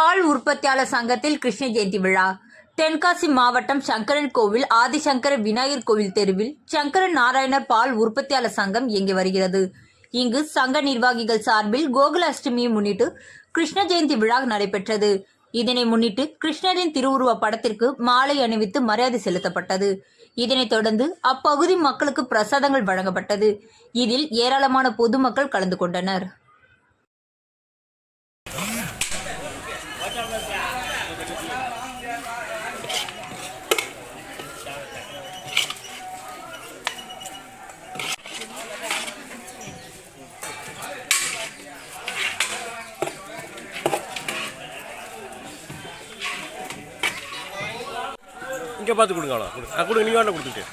பால் உற்பத்தியாளர் சங்கத்தில் கிருஷ்ண ஜெயந்தி விழா. தென்காசி மாவட்டம் சங்கரன் கோவில் ஆதிசங்கர விநாயகர் கோவில் தெருவில் சங்கரன் நாராயணர் பால் உற்பத்தியாளர் சங்கம் இயங்கி வருகிறது. இங்கு சங்க நிர்வாகிகள் சார்பில் கோகுல அஷ்டமியை முன்னிட்டு கிருஷ்ண ஜெயந்தி விழா நடைபெற்றது. இதனை முன்னிட்டு கிருஷ்ணரின் திருவுருவ படத்திற்கு மாலை அணிவித்து மரியாதை செலுத்தப்பட்டது. இதனைத் தொடர்ந்து அப்பகுதி மக்களுக்கு பிரசாதங்கள் வழங்கப்பட்டது. இதில் ஏராளமான பொதுமக்கள் கலந்து கொண்டனர். இங்கே பார்த்து கொடுங்க அவ்வளோ கொடுங்க. கொடுங்க. நீங்கள் வேண்டாம் கொடுத்துட்டு